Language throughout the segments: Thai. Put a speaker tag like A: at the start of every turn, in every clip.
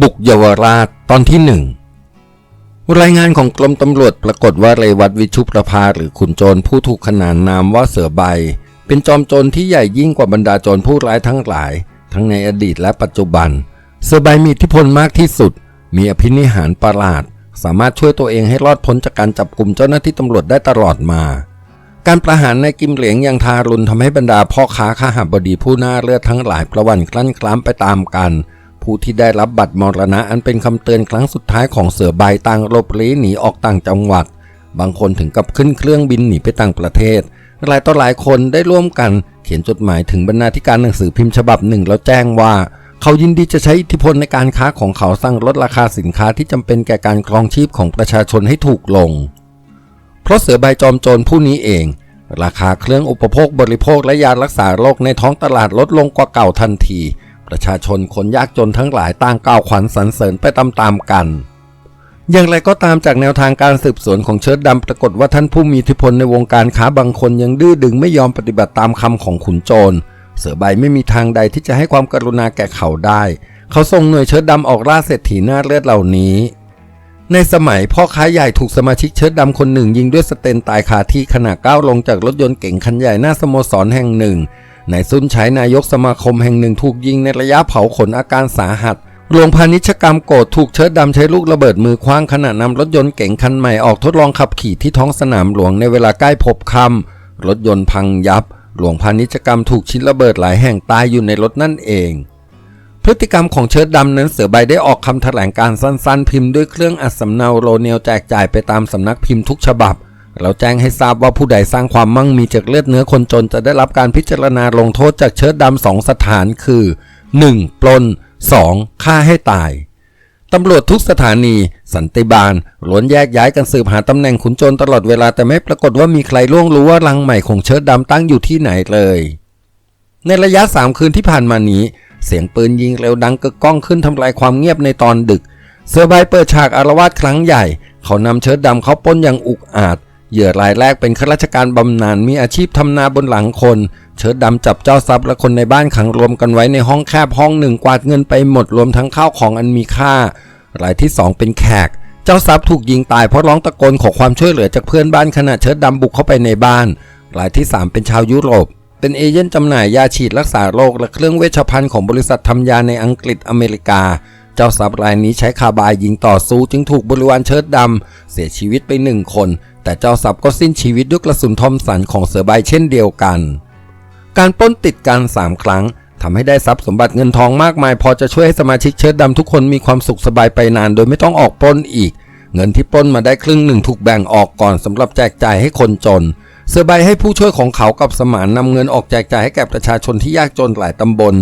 A: บุกเยาวราชตอนที่หนึ่งรายงานของกรมตำรวจปรากฏว่าเรวัตวิชุประภาหรือขุนโจรผู้ถูกขนานนามว่าเสือใบ เป็นจอมโจรที่ใหญ่ยิ่งกว่าบรรดาโจรผู้ร้ายทั้งหลาย ทั้งในอดีตและปัจจุบัน เสือใบมีอิทธิพลมากที่สุด มีอภินิหารประหลาด สามารถช่วยตัวเองให้รอดพ้นจากการจับกลุ่มเจ้าหน้าที่ตำรวจได้ตลอดมา การประหารในกิมเหลียงยังทารุณทำให้บรรดาพ่อค้าข้าหาบดีผู้น่าเลือดทั้งหลายประวันคลั่นคล้ามไปตามกัน ผู้ที่ได้รับบัตรมรณะอันเป็นคำเตือนครั้งสุดท้ายของเสือใบต่างหลบลี้หนีออกต่างจังหวัด บางคนถึงกับขึ้นเครื่องบินหนีไปต่างประเทศ หลายต่อหลายคนได้ร่วมกันเขียนจดหมายถึงบรรณาธิการหนังสือพิมพ์ฉบับหนึ่งแล้วแจ้งว่า เขายินดีจะใช้อิทธิพลในการค้าของเขาสร้างลดราคาสินค้าที่จำเป็นแก่การครองชีพของประชาชนให้ถูกลง เพราะเสือใบจอมโจรผู้นี้เองราคาเครื่องอุปโภคบริโภคและยารักษาโรคในท้องตลาดลดลงกว่าเก่าทันที ประชาชนคนยากจนทั้งหลายต่างก้าวขวัญสรรเสริญไปตามๆกัน อย่างไรก็ตามจากแนวทางการสืบสวนของเชิดดำปรากฏว่าท่านผู้มีอิทธิพลในวงการค้าบางคนยังดื้อดึงไม่ยอมปฏิบัติตามคำของขุนโจร เสือใบไม่มีทางใดที่จะให้ความกรุณาแก่เขาได้ เขาส่งหน่วยเชิดดำออกล่าเศรษฐีหน้าเลือดเหล่านี้ในสมัยพ่อค้าใหญ่ถูกสมาชิกเชิดดำคนหนึ่งยิงด้วยสเตนตายคาที่ขณะก้าวลงจากรถยนต์เก๋งคันใหญ่หน้าสโมสรแห่งหนึ่ง นายซุนใช้นายกสมาคมแห่งหนึ่งถูกยิงในระยะเผาขนอาการสาหัสหลวงพาณิชกรรมโกรธถูกเชิดดำใช้ลูกระเบิดมือคว้างขณะนำรถยนต์เก๋งคันใหม่ออกทดลองขับขี่ที่ท้องสนามหลวงในเวลาใกล้พบค่ำรถยนต์พังยับ หลวงพาณิชกรรมถูกชิ้นระเบิดหลายแห่งตายอยู่ในรถนั่นเอง พฤติกรรมของเชิดดำนั้นเสือใบได้ออกคำแถลงการสั้นๆ พิมพ์ด้วยเครื่องอัดสำเนาโรเนลแจกจ่ายไปตามสำนักพิมพ์ทุกฉบับ แล้วแจ้งให้ทราบว่าผู้ใดสร้างความมั่งมีจากเลือดเนื้อคนจนจะได้รับการพิจารณาลงโทษจากเชิดดำสองสถานคือ 1. ปล้น 2. ฆ่าให้ตายตำรวจทุกสถานี สันติบาลล้วนแยกย้ายกันสืบหาตำแหน่งขุนโจรตลอดเวลาแต่ไม่ปรากฏว่ามีใครล่วงรู้ว่ารังใหม่ของเชิดดำตั้งอยู่ที่ไหนเลย ในระยะสามคืนที่ผ่านมานี้ เสียงปืนยิงเร็วดังกึกก้องขึ้นทำลายความเงียบในตอนดึก เสือใบเปิดฉากอารวาสครั้งใหญ่ เขานำเชิดดำเขาป้นอย่างอุกอาจ เหยื่อรายแรกเป็นข้าราชการบำนาญมีอาชีพทำนาบนหลังคน เชิดดำจับเจ้าทรัพย์และคนในบ้านขังรวมกันไว้ในห้องแคบห้องหนึ่งกวาดเงินไปหมดรวมทั้งข้าวของอันมีค่า รายที่สองเป็นแขก เจ้าทรัพย์ถูกยิงตายเพราะร้องตะโกนขอความช่วยเหลือจากเพื่อนบ้านขณะเชิดดำบุกเข้าไปในบ้าน รายที่สามเป็นชาวยุโรป เป็นเอเย่นจำหน่ายยาฉีดรักษาโรคและเครื่องเวชภัณฑ์ของบริษัททำยาในอังกฤษอเมริกาเจ้าทรัพย์รายนี้ใช้คาบายยิงต่อสู้จึงถูกบริวารเชิดดำเสียชีวิตไปหนึ่งคน แต่เจ้าทรัพย์ก็สิ้นชีวิตด้วยกระสุนทอมสันของเสือใบเช่นเดียวกัน การป้นติดกันสามครั้งทำให้ได้ทรัพย์สมบัติเงินทองมากมาย พอจะช่วยให้สมาชิกเชิดดำทุกคนมีความสุขสบายไปนาน โดยไม่ต้องออกปล้นอีก เงินที่ปล้นมาได้ครึ่งหนึ่งถูกแบ่งออกก่อนสำหรับแจกจ่ายให้คนจน เสือใบให้ผู้ช่วยของเขากับสมานนำเงินออกแจกจ่ายให้แก่ประชาชนที่ยากจนหลายตำบล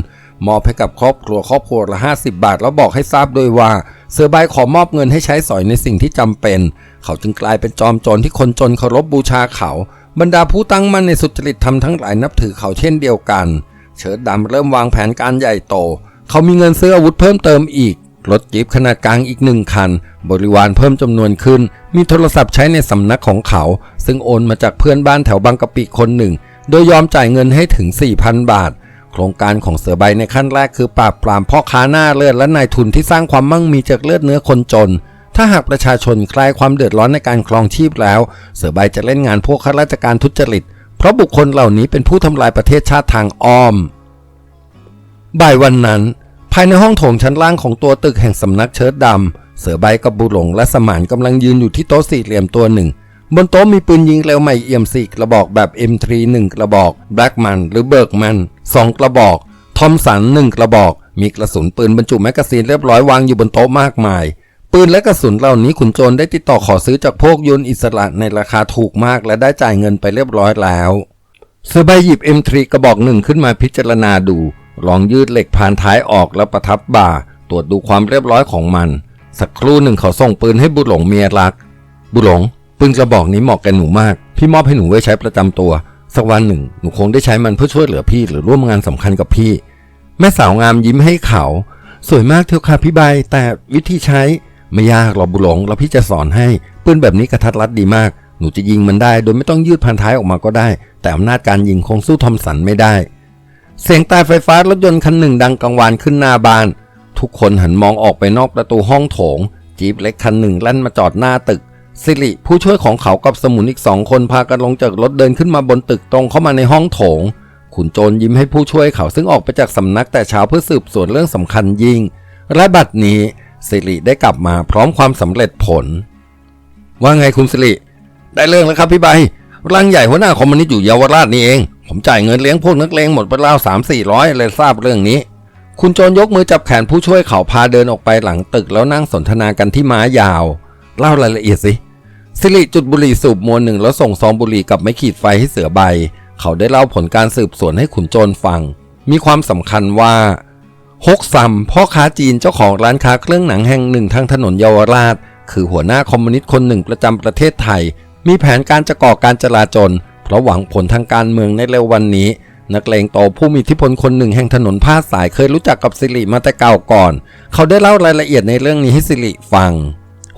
A: มอบให้กับครอบครัวครอบครัวละ 50 บาท แล้วบอกให้ทราบด้วยว่า เสือใบขอมอบเงินให้ใช้สอยในสิ่งที่จำเป็น เขาจึงกลายเป็นจอมโจรที่คนจนเคารพบูชาเขา บรรดาผู้ตั้งมั่นในสุจริตธรรมทั้งหลายนับถือเขาเช่นเดียวกัน เชิดดำเริ่มวางแผนการใหญ่โต เขามีเงินซื้ออาวุธเพิ่มเติมอีกรถจีบขนาดกลางอีกหนึ่งคัน บริวารเพิ่มจำนวนขึ้น มีโทรศัพท์ใช้ในสำนักของเขา ซึ่งโอนมาจากเพื่อนบ้านแถวบางกะปิคนหนึ่ง โดยยอมจ่ายเงินให้ถึง 4,000 บาท โครงการของเสือใบในขั้นแรกคือปราบปรามพ่อค้าหน้าเลือดและนายทุนที่สร้างความมั่งมีจากเลือดเนื้อคนจน ถ้าหากประชาชนคลายความเดือดร้อนในการครองชีพแล้ว เสือใบจะเล่นงานพวกข้าราชการทุจริต เพราะบุคคลเหล่านี้เป็นผู้ทำลายประเทศชาติทางอ้อม บ่ายวันนั้น ภายในห้องโถงชั้นล่างของตัวตึกแห่งสำนักเชิดดำเสือใบกับบุหลงและสมานกำลังยืนอยู่ที่โต๊ะสี่เหลี่ยมตัวหนึ่ง บนโต๊ะมีปืนยิงเร็วใหม่เอี่ยมสี่กระบอกแบบ M3 1กระบอก Blackman หรือ Bergman 2กระบอกทอมสัน1กระบอก มีกระสุนปืนบรรจุแมกกาซีนเรียบร้อยวางอยู่บนโต๊ะมากมาย ปืนและกระสุนเหล่านี้ขุนโจรได้ติดต่อขอซื้อจากพวกยนต์อิสระในราคาถูกมาก และได้จ่ายเงินไปเรียบร้อยแล้วเสือใบหยิบ M3 กระบอกหนึ่งขึ้นมาพิจารณาดู ลองยืดเหล็กผ่านท้ายออกแล้วประทับบ่า ตรวจดูความเรียบร้อยของมัน สักครู่หนึ่งเขาส่งปืนให้บุหลงเมียรัก บุหลงปืนกระบอกนี้เหมาะแก่หนูมาก พี่มอบให้หนูไว้ใช้ประจำตัว สักวันหนึ่งหนูคงได้ใช้มันเพื่อช่วยเหลือพี่หรือร่วมงานสำคัญกับพี่ แม่สาวงามยิ้มให้เขา สวยมากเทียวค่ะพี่ใบแต่วิธีใช้ ไม่ยากหรอกบุหลงแล้วพี่จะสอนให้ปืนแบบนี้กระทัดรัดดีมาก หนูจะยิงมันได้ โดยไม่ต้องยืดพันท้ายออกมาก็ได้ แต่อำนาจการยิงคงสู้ทอมสันไม่ได้ เสียงตายไฟฟ้ารถยนต์คันหนึ่งดังกังวานขึ้นหน้าบ้านททุกคนหันมองออกไปนอกประตูห้องโถง จีบเล็กคันหนึ่งแล่นมาจอดหน้าตึกสิริผู้ช่วยของเขากับสมุนอีกสองคนพากันลงจากรถเดินขึ้นมาบนตึกตรงเข้ามาในห้องโถง ขุนโจรยิ้มให้ผู้ช่วยเขาซึ่งออกไปจากสำนักแต่เช้าเพื่อสืบสวนเรื่องสำคัญยิ่งและบัดนี้ สิริได้กลับมาพร้อมความสำเร็จผล ว่าไงคุณสิริ ได้เรื่องแล้วครับพี่ใบรังใหญ่หัวหน้าคอมมิวนิสต์อยู่เยาวราชนี่เอง ผมจ่ายเงินเลี้ยงพวกนักเลงหมดไปแล้วสามสี่ร้อยเลยทราบเรื่องนี้ คุณโจรยกมือจับแขนผู้ช่วยเขาพาเดินออกไปหลังตึกแล้วนั่งสนทนากันที่ม้ายาว เล่ารายละเอียดสิสิริจุดบุหรี่สูบมวนหนึ่งแล้วส่งซองบุหรี่กับไม้ขีดไฟให้เสือใบ เขาได้เล่าผลการสืบสวนให้ขุนโจรฟัง มีความสำคัญว่า ฮกซัมพ่อค้าจีนเจ้าของร้านค้าเครื่องหนังแห่งหนึ่งทางถนนเยาวราช คือหัวหน้าคอมมิวนิสต์คนหนึ่งประจำประเทศไทย มีแผนการจะก่อการจลาจลเพราะหวังผลทางการเมืองในเร็ววันนี้ นักเลงโตผู้มีอิทธิพลคนหนึ่งแห่งถนนผ้าสายเคยรู้จักกับสิริมาแต่เก่าก่อน เขาได้เล่ารายละเอียดในเรื่องนี้ให้สิริฟัง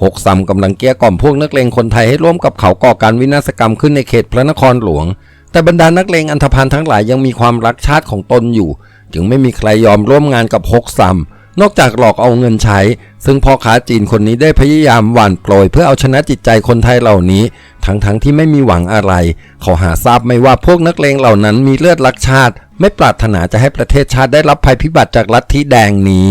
A: หกซัมกำลังเกลี้ยกล่อมพวกนักเลงคนไทยให้ร่วมกับเขาก่อการวินาศกรรมขึ้นในเขตพระนครหลวง แต่บรรดานักเลงอันธพาลทั้งหลายยังมีความรักชาติของตนอยู่ จึงไม่มีใครยอมร่วมงานกับฮกซัมนอกจากหลอกเอาเงินใช้ ซึ่งพ่อค้าจีนคนนี้ได้พยายามหว่านโปรยเพื่อเอาชนะจิตใจคนไทยเหล่านี้ ทั้งๆทที่ไม่มีหวังอะไร เขาหาทราบไม่ว่าพวกนักเลงเหล่านั้นมีเลือดรักชาติ ไม่ปรารถนาจะให้ประเทศชาติได้รับภัยพิบัติจากลัทธิแดงนี้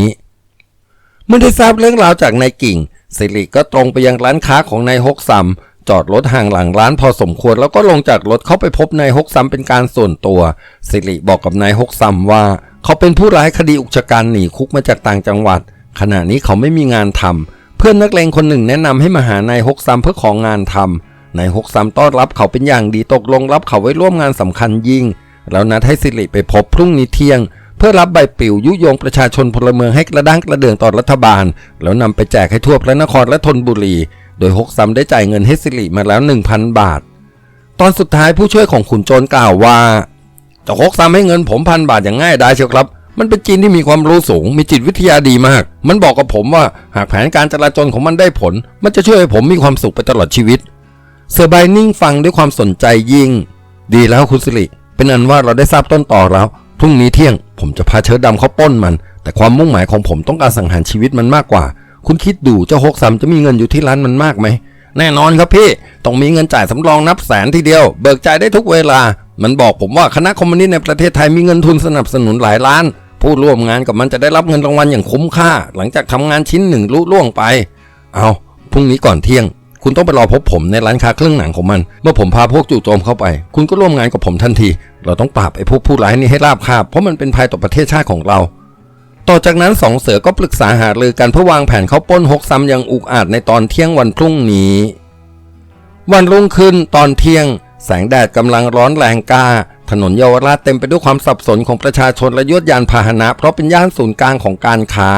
A: เมื่อได้ทราบเรื่องราวจากนายกิ่งสิริก็ตรงไปยังร้านค้าของนายฮกซัมจอดรถห่างหลังร้านพอสมควรแล้วก็ลงจากรถเข้าไปพบนายฮกซัมเป็นการส่วนตัว สิริบอกกับนายฮกซัมว่า เขาเป็นผู้ร้ายคดีอุกชะกันหนีคุกมาจากต่างจังหวัด ขณะนี้เขาไม่มีงานทำเพื่อนนักเลงคนหนึ่งแนะนำให้มาหานายฮกซัมเพื่อของงานทำนายฮกซัมต้อนรับเขาเป็นอย่างดีตกลงรับเขาไว้ร่วมงานสำคัญยิ่ง แล้วนัดให้สิริไปพบพรุ่งนี้เที่ยง เพื่อรับใบปลิวยุยงประชาชนพลเมืองให้กระด้างกระเดืองต่อรัฐบาล แล้วนำไปแจกให้ทั่วพระนครและธนบุรี โดยฮกซัมได้จ่ายเงินให้สิริมาแล้ว 1,000 บาท ตอนสุดท้ายผู้ช่วยของขุนโจรกล่าวว่า เจ้าฮกซัมให้เงินผมพันบาทอย่างง่ายดายเชียวครับ มันเป็นจีนที่มีความรู้สูง มีจิตวิทยาดีมาก มันบอกกับผมว่าหากแผนการจราจรของมันได้ผล มันจะช่วยให้ผมมีความสุขไปตลอดชีวิตเสือใบนิ่งฟังด้วยความสนใจยิ่ง ดีแล้วคุณสิริ เป็นอันว่าเราได้ทราบต้นต่อแล้ว พรุ่งนี้เที่ยง ผมจะพาเชิดดำเขาป้นมัน แต่ความมุ่งหมายของผมต้องการสังหารชีวิตมันมากกว่า คุณคิดดูเจ้าฮกซัมจะมีเงินอยู่ที่ร้านมันมากไหมแน่นอนครับพี่ ต้องมีเงินจ่ายสำรองนับแสนทีเดียว เบิกจ่ายได้ทุกเวลา มันบอกผมว่าคณะคอมมิวนิสต์ในประเทศไทยมีเงินทุนสนับสนุนหลายล้าน ผู้ร่วมงานกับมันจะได้รับเงินรางวัลอย่างคุ้มค่า หลังจากทำงานชิ้นหนึ่งลุล่วงไป เอาพรุ่งนี้ก่อนเที่ยง คุณต้องไปรอพบผมในร้านค้าเครื่องหนังของมัน เมื่อผมพาพวกจู่โจมเข้าไป คุณก็ร่วมงานกับผมทันที เราต้องปราบไอ้พวกผู้ร้ายนี้ให้ราบคาบเพราะมันเป็นภัยต่อประเทศชาติของเราต่อจากนั้นสองเสือก็ปรึกษาหารือกันเพื่อวางแผนเข้าป้นฮกซ้ำอย่างอุกอาจในตอนเที่ยงวันพรุ่งนี้ วันรุ่งขึ้นตอนเที่ยง แสงแดดกำลังร้อนแรงกล้า ถนนเยาวราชเต็มไปด้วยความสับสนของประชาชนและยวดยานพาหนะ เพราะเป็นย่านศูนย์กลางของการค้า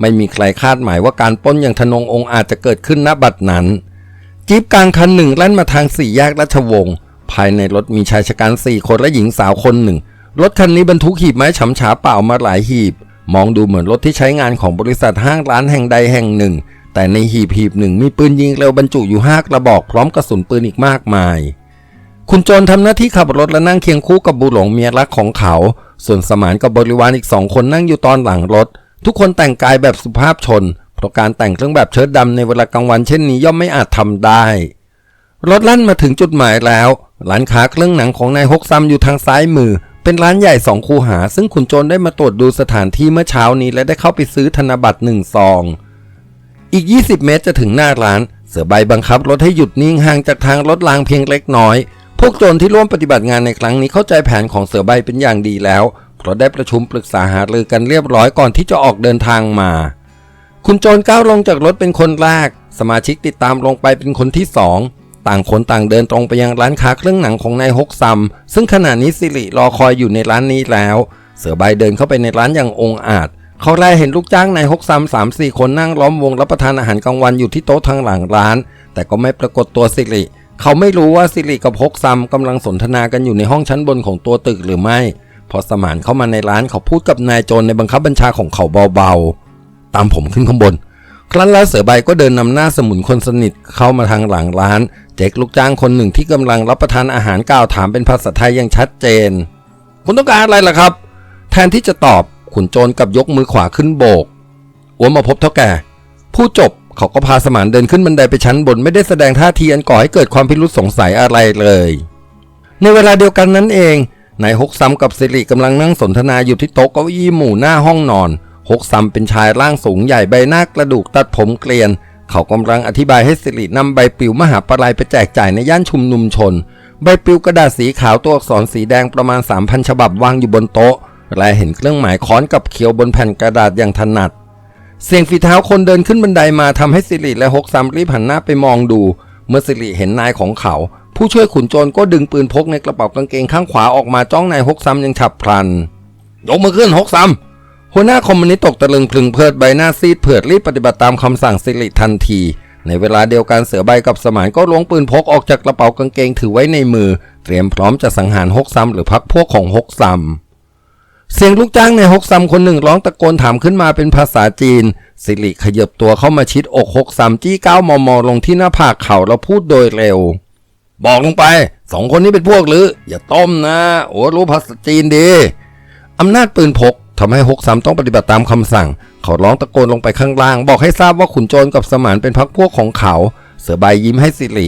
A: ไม่มีใครคาดหมายว่าการป้นอย่างทนงองอาจจะเกิดขึ้นณบัดนั้น จี๊ปกลางคันหนึ่งแล่นมาทางสี่แยกราชวงศ์ภายในรถมีชายชะกันสี่คนและหญิงสาวคนหนึ่ง รถคันนี้บรรทุกหีบไม้ฉำฉาเปล่ามาหลายหีบ มองดูเหมือนรถที่ใช้งานของบริษัทห้างร้านแห่งใดแห่งหนึ่ง แต่ในหีบหีบหนึ่งมีปืนยิงเร็วบรรจุอยู่ห้ากระบอกพร้อมกระสุนปืนอีกมากมาย คุณโจรทำหน้าที่ขับรถและนั่งเคียงคู่กับบุหลงเมียรักของเขา ส่วนสมานกับบริวารอีกสองคนนั่งอยู่ตอนหลังรถ ทุกคนแต่งกายแบบสุภาพชน เพราะการแต่งเครื่องแบบเชิ้ตดำในเวลากลางวันเช่นนี้ย่อมไม่อาจทำได้ รถลั่นมาถึงจุดหมายแล้ว ร้านค้าเครื่องหนังของนายฮกซัมอยู่ทางซ้ายมือ เป็นร้านใหญ่สองคูหา ซึ่งขุนโจรได้มาตรวจดูสถานที่เมื่อเช้านี้และได้เข้าไปซื้อธนบัตรหนึ่งซอง อีก 20 เมตรจะถึงหน้าร้าน เสือใบบังคับรถให้หยุดนิ่งห่างจากทางรถรางเพียงเล็กน้อย พวกโจรที่ร่วมปฏิบัติงานในครั้งนี้เข้าใจแผนของเสือใบเป็นอย่างดีแล้ว เพราะได้ประชุมปรึกษาหารือกันเรียบร้อยก่อนที่จะออกเดินทางมา คุณโจรก้าวลงจากรถเป็นคนแรก สมาชิกติดตามลงไปเป็นคนที่สองต่างคนต่างเดินตรงไปยังร้านค้าเครื่องหนังของนายฮกซัม ซึ่งขณะนี้สิริรอคอยอยู่ในร้านนี้แล้ว เสือใบเดินเข้าไปในร้านอย่างองอาจ เขาแลเห็นลูกจ้างนายฮกซัมสามสี่คนนั่งล้อมวงรับประทานอาหารกลางวันอยู่ที่โต๊ะทางหลังร้าน แต่ก็ไม่ปรากฏตัวสิริ เขาไม่รู้ว่าสิริกับฮกซัมกำลังสนทนากันอยู่ในห้องชั้นบนของตัวตึกหรือไม่ พอสมานเข้ามาในร้านเขาพูดกับนายโจรในบังคับบัญชาของเขาเบาๆ ตามผมขึ้นข้างบน ครั้นแล้วเสือใบก็เดินนำหน้าสมุนคนสนิทเข้ามาทางหลังร้าน เจ๊กลูกจ้างคนหนึ่งที่กำลังรับประทานอาหารกล่าวถามเป็นภาษาไทยอย่างชัดเจน คุณต้องการอะไรล่ะครับ แทนที่จะตอบขุนโจรกับยกมือขวาขึ้นโบกอัวมาพบเท่าแก่ผู้จบ เขาก็พาสมานเดินขึ้นบันไดไปชั้นบนไม่ได้แสดงท่าทีอันก่อให้เกิดความพิรุษสงสัยอะไรเลย ในเวลาเดียวกันนั้นเองนายฮกซัมกับสิริกำลังนั่งสนทนาอยู่ที่โต๊ะเก้าอี้หมู่หน้าห้องนอนฮกซัมเป็นชายร่างสูงใหญ่ใบหน้ากระดูกตัดผมเกลียน เขากำลังอธิบายให้สิรินำใบปลิวมหาปลายไปแจกจ่ายในย่านชุมนุมชน ใบปลิวกระดาษสีขาวตัวอักษรสีแดงประมาณ3,000ฉบับวางอยู่บนโต๊ะและเห็นเครื่องหมายค้อนกับเขียวบนแผ่นกระดาษอย่างถนัด เสียงฝีเท้าคนเดินขึ้นบันไดมาทำให้สิริและฮกซัมรีบหันหน้าไปมองดู เมื่อสิริเห็นนายของเขา ผู้ช่วยขุนโจรก็ดึงปืนพกในกระเป๋ากางเกงข้างขวาออกมาจ้องนายฮกซัมยังฉับพลัน ยกมือขึ้นฮกซัมหัวหน้าคอมมิวนิสต์ตกตะลึงพลึงเพิดใบหน้าซีดเผือดรีบปฏิบัติตามคำสั่งสิริทันที ในเวลาเดียวกันเสือใบกับสมานก็ล้วงปืนพกออกจากกระเป๋ากางเกงถือไว้ในมือ เตรียมพร้อมจะสังหารฮกซัมหรือพักพวกของฮกซัม เสียงลูกจ้างในฮกซัมคนหนึ่งร้องตะโกนถามขึ้นมาเป็นภาษาจีน สิริขยับตัวเข้ามาชิดอกฮกซัมจี้ก้าวมอมอลงที่หน้าผากเขาแล้วพูดโดยเร็ว บอกลงไปสองคนนี้เป็นพวกหรือ อย่าต้มนะ โอ้รู้ภาษาจีนดีอำนาจปืนพกทำให้ฮกซัมต้องปฏิบัติตามคำสั่ง เขาร้องตะโกนลงไปข้างล่าง บอกให้ทราบว่าขุนโจรกับสมานเป็นพักพวกของเขา เสือใบยิ้มให้สิริ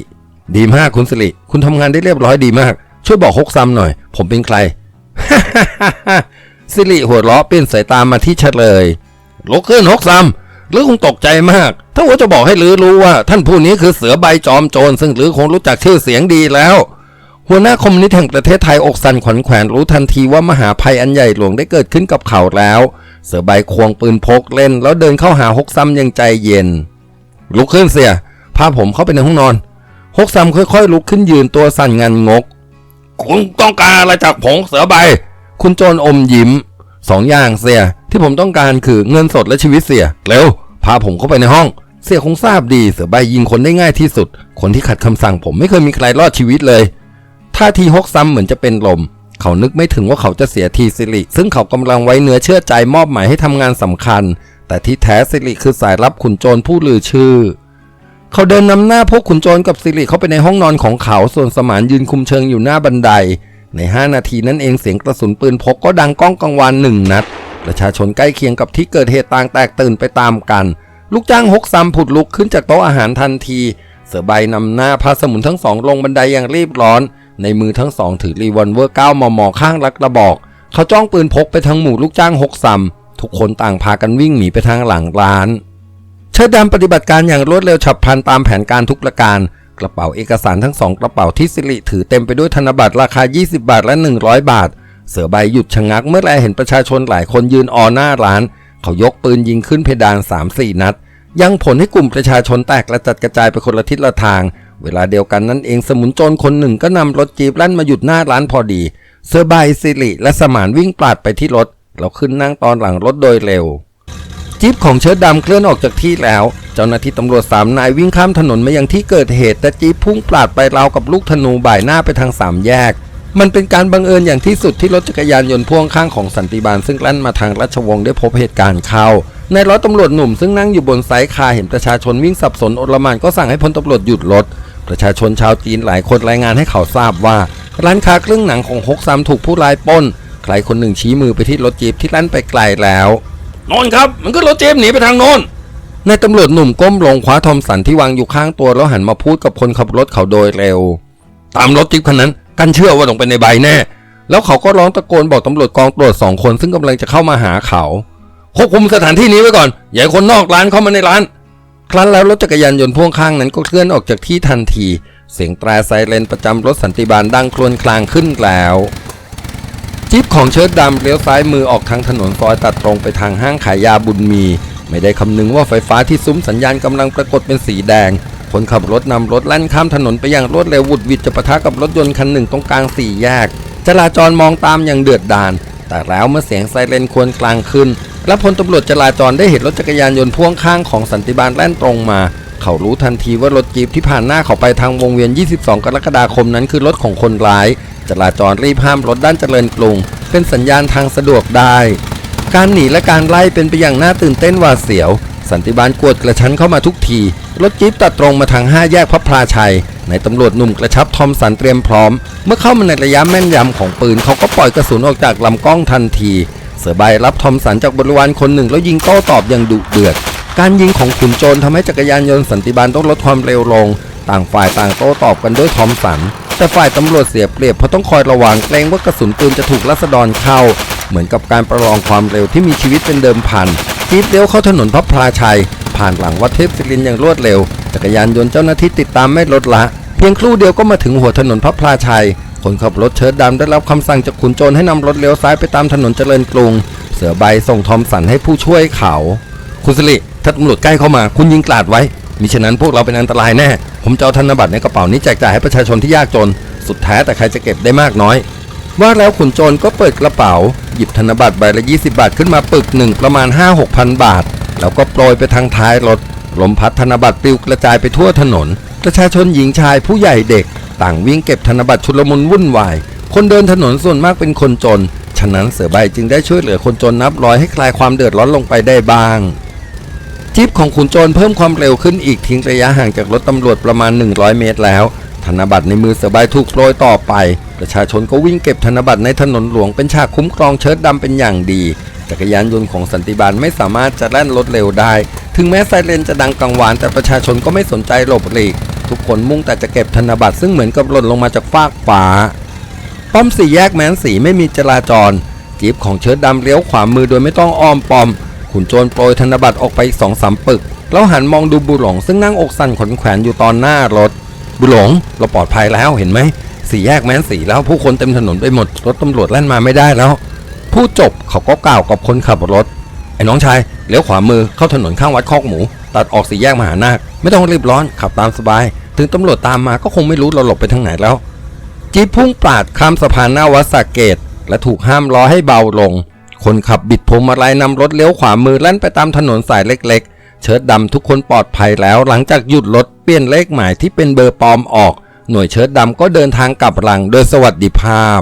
A: ดีมากคุณสิริคุณทำงานได้เรียบร้อยดีมาก ช่วยบอกฮกซัมหน่อย ผมเป็นใคร สิริหัวเราะเปลี่ยนสายตามาที่เฉลยลุกขึ้นฮกซัมหรือคงตกใจมาก ถ้าว่าจะบอกให้ลือรู้ว่า ท่านผู้นี้คือเสือใบจอมโจรซึ่งลือคงรู้จักชื่อเสียงดีแล้ว หัวหน้าคอมมิวนิสต์แห่งประเทศไทยอกสันขวัญแขวนรู้ทันทีว่ามหาภัยอันใหญ่หลวงได้เกิดขึ้นกับเขาแล้ว เสือใบควงปืนพกเล่น แล้วเดินเข้าหาฮกซัมอยังใจเย็น ลุกขึ้นเสียพาผมเข้าไปในห้องนอนฮกซัมค่อยๆ ลุกขึ้นยืนตัวสั่นงันงก คุณต้องการอะไรจากผงเสือใบ คุณโจรอมยิ้มสองอย่างเสีย ที่ผมต้องการคือเงินสดและชีวิตเสีย เร็ว พาผมเข้าไปในห้อง เสียคงทราบดีเสือใบยิงคนได้ง่ายที่สุด คนที่ขัดคำสั่งผมไม่เคยมีใครรอดชีวิตเลยท่าทีฮกซ้ำเหมือนจะเป็นลม เขานึกไม่ถึงว่าเขาจะเสียทีสิริ ซึ่งเขากำลังไว้เนื้อเชื่อใจมอบหมายให้ทำงานสำคัญ แต่ที่แท้สิริคือสายลับขุนโจรผู้ลือชื่อ เขาเดินนำหน้าพวกขุนโจรกับสิริเข้าไปในห้องนอนของเขาส่วนสมานยืนคุมเชิงอยู่หน้าบันได ใน 5 นาทีนั้นเองเสียงกระสุนปืนพกก็ดังก้องกังวานหนึ่งนัด ประชาชนใกล้เคียงกับที่เกิดเหตุต่างแตกตื่นไปตามกัน ลูกจ้างฮกซัมผุดลุกขึ้นจากโต๊ะอาหารทันที เสือใบนำหน้าพาสมุนทั้งสองลงบันไดอย่างรีบร้อน ในมือทั้งสองถือรีวอลเวอร์9มมข้างลักระบอก เขาจ้องปืนพกไปทางหมู่ลูกจ้างฮกซัมทุกคนต่างพากันวิ่งหนีไปทางหลังร้านเชิดดำปฏิบัติการอย่างรวดเร็วฉับพลันตามแผนการทุกประการ กระเป๋าเอกสารทั้งสองกระเป๋าที่สิริถือเต็มไปด้วยธนบัตรราคา 20 บาทและ 100 บาท เสือใบหยุดชะงักเมื่อแลเห็นประชาชนหลายคนยืนออหน้าร้าน เขายกปืนยิงขึ้นเพดาน 3-4 นัด ยังผลให้กลุ่มประชาชนแตกและจัดกระจายไปคนละทิศละทาง เวลาเดียวกันนั่นเองสมุนโจรคนหนึ่งก็นำรถจีบลั่นมาหยุดหน้าร้านพอดี เสือใบสิริและสมานวิ่งปลาดไปที่รถแล้วขึ้นนั่งตอนหลังรถโดยเร็ว จิ๊บของเชิดดำเคลื่อนออกจากที่แล้ว เจ้าหน้าที่ตำรวจสามนายวิ่งข้ามถนนมายังที่เกิดเหตุแต่จิ๊บพุ่งปลาดไปราวกับลูกธนูบ่ายหน้าไปทางสามแยก มันเป็นการบังเอิญอย่างที่สุดที่รถจักรยานยนต์พ่วงข้างของสันติบาลซึ่งแล่นมาทางราชวงศ์ได้พบเหตุการณ์เข้า ในร้อยตำรวจหนุ่มซึ่งนั่งอยู่บนไซค์คาเห็นประชาชนวิ่งสับสนโอลหมานก็สั่งให้พลตำรวจหยุดรถประชาชนชาวจีนหลายคนรายงานให้เขาทราบว่า ร้านค้าเครื่องหนังของฮกซัมถูกผู้ร้ายปล้น ใครคนหนึ่งชี้มือไปที่รถจีบที่แล่นไปไกลแล้ว นอนครับ มันก็รถเจมหนีไปทางโน้นนายตำรวจหนุ่มก้มลงคว้าทอมสันที่วางอยู่ข้างตัวแล้วหันมาพูดกับคนขับรถเขาโดยเร็ว ตามรถจิ๊บคันนั้น กันเชื่อว่าต้องเป็นในใบแน่ แล้วเขาก็ร้องตะโกนบอกตำรวจกองตรวจสองคนซึ่งกำลังจะเข้ามาหาเขาควบคุมสถานที่นี้ไว้ก่อน อย่าให้คนนอกร้านเข้ามาในร้าน ครั้นแล้วรถจักรยานยนต์พ่วงข้างนั้นก็เคลื่อนออกจากที่ทันที เสียงแตรไซเรนประจำรถสันติบาลดังครวญครางขึ้นแล้ว จิ๊บของเชิดดำเลี้ยวซ้ายมือออกทางถนนซอยตัดตรงไปทางห้างขายยาบุญมี ไม่ได้คำนึงว่าไฟฟ้าที่ซุ้มสัญญาณกำลังปรากฏเป็นสีแดง คนขับรถนำรถแล่นข้ามถนนไปอย่างรวดเร็ววุดวิดจะปะทะกับรถยนต์คันหนึ่งตรงกลางสี่แยก จราจรมองตามอย่างเดือดดาลแต่แล้วเมื่อเสียงไซเรนควรกลางขึ้น และพลตำรวจจราจรได้เห็นรถจักรยานยนต์พ่วงข้างของสันติบาลแล่นตรงมา เขารู้ทันทีว่ารถจีบที่ผ่านหน้าเขาไปทางวงเวียน 22 กรกฎาคมนั้นคือรถของคนร้าย จราจรรีบห้ามรถด้านเจริญกรุง เป็นสัญญาณทางสะดวกได้ การหนีและการไล่เป็นไปอย่างน่าตื่นเต้นหวาดเสียว สันติบาลกวดกระชั้นเข้ามาทุกที รถจี๊ปตัดตรงมาทางห้าแยกพระพลาชัย ในตำรวจหนุ่มกระชับทอมสันเตรียมพร้อม เมื่อเข้ามาในระยะแม่นยำของปืนเขาก็ปล่อยกระสุนออกจากลำกล้องทันที เสือใบรับทอมสันจากบริวารคนหนึ่งแล้วยิงโต้ตอบอย่างดุเดือด การยิงของขุนโจรทำให้จักรยานยนต์สันติบาลต้องลดความเร็วลง ต่างฝ่ายต่างโต้ตอบกันด้วยทอมสัน แต่ฝ่ายตำรวจเสียเปรียบเพราะต้องคอยระวังเกรงว่ากระสุนปืนจะถูกรัษฎรเข้า เหมือนกับการประลองความเร็วที่มีชีวิตเป็นเดิมพันจี๊บเลี้ยวเข้าถนนพระพลาชัย ผ่านหลังวัดเทพศิรินอย่างรวดเร็วจักรยานยนต์เจ้าหน้าที่ติดตามไม่ลดละ เพียงครู่เดียวก็มาถึงหัวถนนพระพลาชัยคนขับรถเชิดดำได้รับคำสั่งจากขุนโจรให้นำรถเลี้ยวซ้ายไปตามถนนเจริญกรุง เสือใบส่งทอมสันให้ผู้ช่วยเขา คุณสิริถ้าตำรวจใกล้เข้ามา คุณยิงกลาดไว้ มิฉะนั้นพวกเราเป็นอันตรายแน่ ผมจะเอาธนบัตรในกระเป๋านี้แจกจ่ายให้ประชาชนที่ยากจน สุดแท้แต่ใครจะเก็บได้มากน้อย ว่าแล้วขุนโจรก็เปิดกระเป๋า หยิบธนบัตรใบละ 20 บาทขึ้นมาปึกหนึ่งประมาณ 5-6พันบาท แล้วก็โปรยไปทางท้ายรถ ลมพัดธนบัตรปลิวกระจายไปทั่วถนน ประชาชนหญิงชายผู้ใหญ่เด็ก ต่างวิ่งเก็บธนบัตรชุลมุนวุ่นวาย คนเดินถนนส่วนมากเป็นคนจน ฉะนั้นเสือใบจึงได้ช่วยเหลือคนจนนับร้อยให้คลายความเดือดร้อนลงไปได้บ้าง จิ๊บของขุนโจรเพิ่มความเร็วขึ้นอีกทิ้งระยะห่างจากรถตำรวจประมาณ 100 เมตรแล้ว ธนบัตรในมือเสือใบถูกโปรยต่อไป ประชาชนก็วิ่งเก็บธนบัตรในถนนหลวงเป็นฉากคุ้มครองเชิดดำเป็นอย่างดี จักรยานยนต์ของสันติบาลไม่สามารถจะแล่นรถเร็วได้ ถึงแม้ไซเรนจะดังกังวานแต่ประชาชนก็ไม่สนใจหลบหลีก ทุกคนมุ่งแต่จะเก็บธนบัตรซึ่งเหมือนกับหล่นลงมาจากฟากฟ้าป้อมสี่แยกแม้นสีไม่มีจราจร จีบของเชิดดำเลี้ยวขวามือโดยไม่ต้องอ้อมปอม ขุนโจรโปรยธนบัตรออกไปสองสามปึก แล้วหันมองดูบุหลงซึ่งนั่งอกสั่นขนแขวนอยู่ตอนหน้ารถ บุหลงเราปลอดภัยแล้วเห็นไหมสี่แยกแม้นสีแล้วผู้คนเต็มถนนไปหมดรถตำรวจแล่นมาไม่ได้แล้วผู้จบเขาก็กล่าวกับคนขับรถ ไอ้น้องชายเลี้ยวขวามือเข้าถนนข้างวัดคอกหมู ตัดออกสี่แยกมหานาค ไม่ต้องรีบร้อนขับตามสบาย ถึงตำรวจตามมาก็คงไม่รู้เราหลบไปทางไหนแล้ว จีบพุ่งปราดข้ามสะพานหน้าวัดสระเกต และถูกห้ามล้อให้เบาลง คนขับบิดพวงมาลัยนำรถเลี้ยวขวามือลั่นไปตามถนนสายเล็ก ๆ เชิดดำทุกคนปลอดภัยแล้ว หลังจากหยุดรถเปลี่ยนเลขหมายที่เป็นเบอร์ปลอมออก หน่วยเชิดดำก็เดินทางกลับหลังโดยสวัสดิภาพ